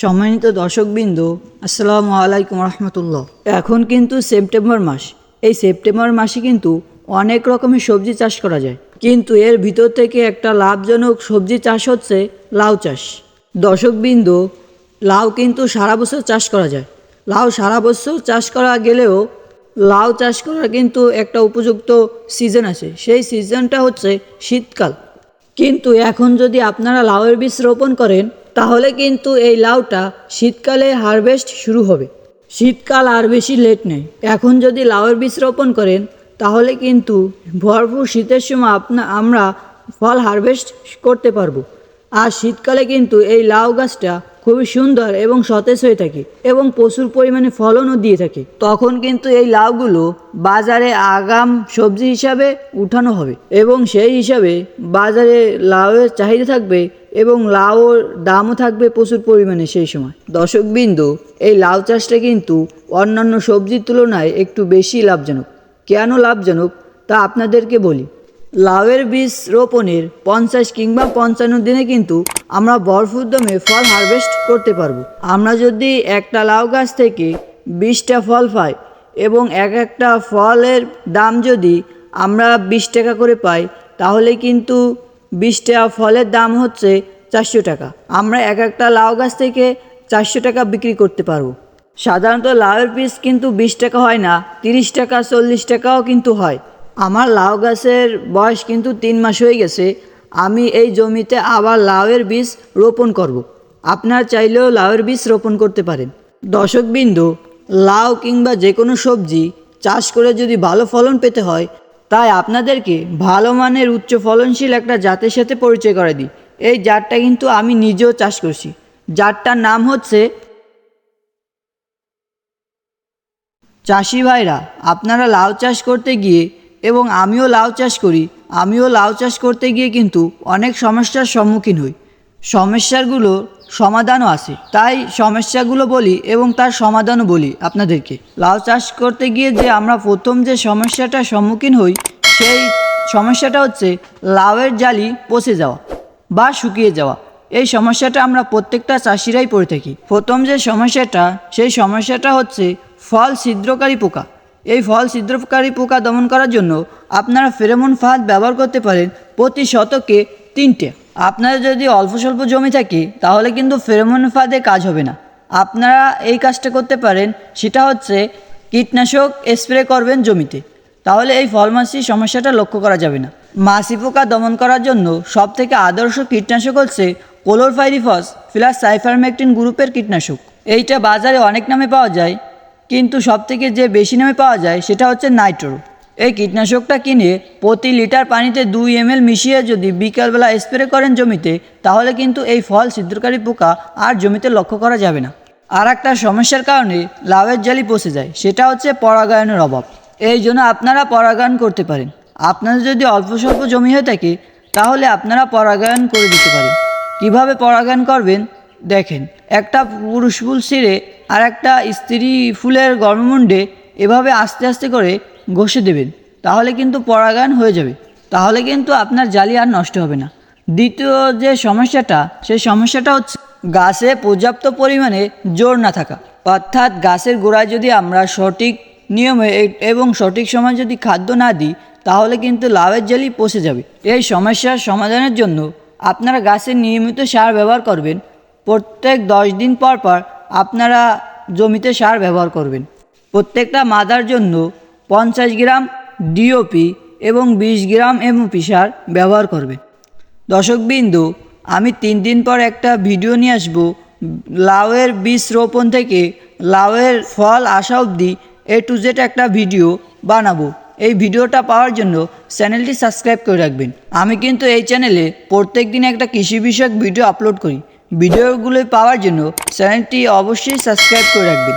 সম্মানিত দর্শকবৃন্দ, আসসালামু আলাইকুম রহমতুল্লাহ। এখন কিন্তু সেপ্টেম্বর মাস। এই সেপ্টেম্বর মাসে কিন্তু অনেক রকমের সবজি চাষ করা যায়। কিন্তু এর ভিতর থেকে একটা লাভজনক সবজি চাষ হচ্ছে লাউ চাষ। দর্শকবৃন্দ, লাউ কিন্তু সারা বছর চাষ করা যায়। লাউ সারা বছর চাষ করা গেলেও লাউ চাষ করার কিন্তু একটা উপযুক্ত সিজন আছে। সেই সিজনটা হচ্ছে শীতকাল। কিন্তু এখন যদি আপনারা লাউয়ের বীজ রোপণ করেন তাহলে কিন্তু এই লাউটা শীতকালে হারভেস্ট শুরু হবে। শীতকাল আর বেশি লেট নেই। এখন যদি লাউয়ের বীজ রোপণ করেন, তাহলে কিন্তু ভরপুর শীতের সময় আপনা আমরা ফল হারভেস্ট করতে পারব। আর শীতকালে কিন্তু এই লাউ গাছটা খুবই সুন্দর এবং সতেজ হয়ে থাকে এবং প্রচুর পরিমাণে ফলনও দিয়ে থাকে। তখন কিন্তু এই লাউগুলো বাজারে আগাম সবজি হিসাবে উঠানো হবে এবং সেই হিসাবে বাজারে লাউয়ের চাহিদা থাকবে এবং লাউর দামও থাকবে প্রচুর পরিমাণে সেই সময়। দর্শকবৃন্দ, এই লাউ চাষটা কিন্তু অন্যান্য সবজির তুলনায় একটু বেশি লাভজনক। কেন লাভজনক? তা আপনাদেরকে বলি। লাউয়ের বীজ রোপণের পঞ্চাশ কিংবা পঞ্চান্ন দিনে কিন্তু আমরা দমে ফল হারভেস্ট করতে পারব। আমরা যদি একটা লাউ গাছ থেকে বিশটা ফল পাই এবং এক একটা ফলের দাম যদি আমরা বিশ টাকা করে পাই, তাহলে কিন্তু বিশটা ফলের দাম হচ্ছে চারশো টাকা। আমরা এক একটা লাউ গাছ থেকে চারশো টাকা বিক্রি করতে পারব। সাধারণত লাউয়ের পিস কিন্তু বিশ টাকা হয় না, তিরিশ টাকা, চল্লিশ টাকাও কিন্তু হয়। আমার লাউ গাছের বয়স কিন্তু তিন মাস হয়ে গেছে, আমি এই জমিতে আবার লাউয়ের বীজ রোপণ করব। আপনার চাইলেও লাউয়ের বীজ রোপণ করতে পারেন। দর্শকবৃন্দ, লাউ কিংবা যে কোনো সবজি চাষ করে যদি ভালো ফলন পেতে হয় তাই আপনাদেরকে ভালো মানের উচ্চ ফলনশীল একটা জাতের সাথে পরিচয় করে দিই। এই জাতটা কিন্তু আমি নিজেও চাষ করছি। জাতটার নাম হচ্ছে চাষি ভাইরা, আপনারা লাউ চাষ করতে গিয়ে এবং আমিও লাউ চাষ করি, আমিও লাউ চাষ করতে গিয়ে কিন্তু অনেক সমস্যার সম্মুখীন হই। সমস্যাগুলো সমাধানও আছে। তাই সমস্যাগুলো বলি এবং তার সমাধানও বলি আপনাদেরকে। লাউ চাষ করতে গিয়ে যে আমরা প্রথম যে সমস্যাটার সম্মুখীন হই, সেই সমস্যাটা হচ্ছে লাউয়ের জালি পচে যাওয়া বা শুকিয়ে যাওয়া। এই সমস্যাটা আমরা প্রত্যেকটা চাষিরাই পড়ে থাকি। প্রথম যে সমস্যাটা, সেই সমস্যাটা হচ্ছে ফল ছিদ্রকারী পোকা। এই ফল ছিদ্রকারী পোকা দমন করার জন্য আপনারা ফেরোমন ফাঁদ ব্যবহার করতে পারেন প্রতি শতকে তিনটে। আপনারা যদি অল্প স্বল্প জমি থাকে, তাহলে কিন্তু ফেরোমন ফাঁদে কাজ হবে না। আপনারা এই কাজটা করতে পারেন, সেটা হচ্ছে কীটনাশক স্প্রে করবেন জমিতে। তাহলে এই ফলমাসি সমস্যাটা লক্ষ্য করা যাবে না। মাছি পোকা দমন করার জন্য সব থেকে আদর্শ কীটনাশক হচ্ছে কোলোরফাইরিফস প্লাস সাইফারমেকটিন গ্রুপের কীটনাশক। এইটা বাজারে অনেক নামে পাওয়া যায়, কিন্তু সব থেকে যে বেশি নামে পাওয়া যায়, সেটা হচ্ছে নাইট্রো এই কীটনাশকটা কিনে প্রতি লিটার পানিতে দুই এম মিশিয়ে যদি বিকালবেলা স্প্রে করেন জমিতে, তাহলে কিন্তু এই ফল ছিদ্রকারী পোকা আর জমিতে লক্ষ্য করা যাবে না। আর একটা সমস্যার কারণে লাউয়ের জালি পচে যায়, সেটা হচ্ছে পরাগায়নের অভাব। এই জন্য আপনারা পরাগায়ন করতে পারেন। আপনাদের যদি অল্প স্বল্প জমি হয়ে থাকে, তাহলে আপনারা পরাগায়ন করে দিতে পারেন। কীভাবে পরাগায়ন করবেন? দেখেন, একটা পুরুষ ফুল ছিঁড়ে আর একটা স্ত্রী ফুলের গর্ভমুণ্ডে এভাবে আস্তে আস্তে করে ঘষে দেবেন, তাহলে কিন্তু পরাগায়ন হয়ে যাবে। তাহলে কিন্তু আপনার জালি আর নষ্ট হবে না। দ্বিতীয় যে সমস্যাটা, সেই সমস্যাটা হচ্ছে গাছে পর্যাপ্ত পরিমাণে জোর না থাকা। অর্থাৎ গাছের গোড়ায় যদি আমরা সঠিক নিয়মে এবং সঠিক সময় যদি খাদ্য না দিই, তাহলে কিন্তু লাভের জালি পচে যাবে। এই সমস্যার সমাধানের জন্য আপনারা গাছের নিয়মিত সার ব্যবহার করবেন। প্রত্যেক দশ দিন পর পর আপনারা জমিতে সার ব্যবহার করবেন। প্রত্যেকটা মাদার জন্য পঞ্চাশ গ্রাম ডিওপি এবং বিশ গ্রাম এমওপি সার ব্যবহার করবেন দর্শকবিন্দু, আমি তিন দিন পর একটা ভিডিও নিয়ে আসব লাউয়ের বীজ রোপণ থেকে লাউয়ের ফল আসা অবধি এ টু জেড একটা ভিডিও বানাবো। এই ভিডিওটা পাওয়ার জন্য চ্যানেলটি সাবস্ক্রাইব করে রাখবেন। আমি কিন্তু এই চ্যানেলে প্রত্যেক দিন একটা কৃষি বিষয়ক ভিডিও আপলোড করি। ভিডিওগুলো পাওয়ার জন্য চ্যানেলটি অবশ্যই সাবস্ক্রাইব করে রাখবেন।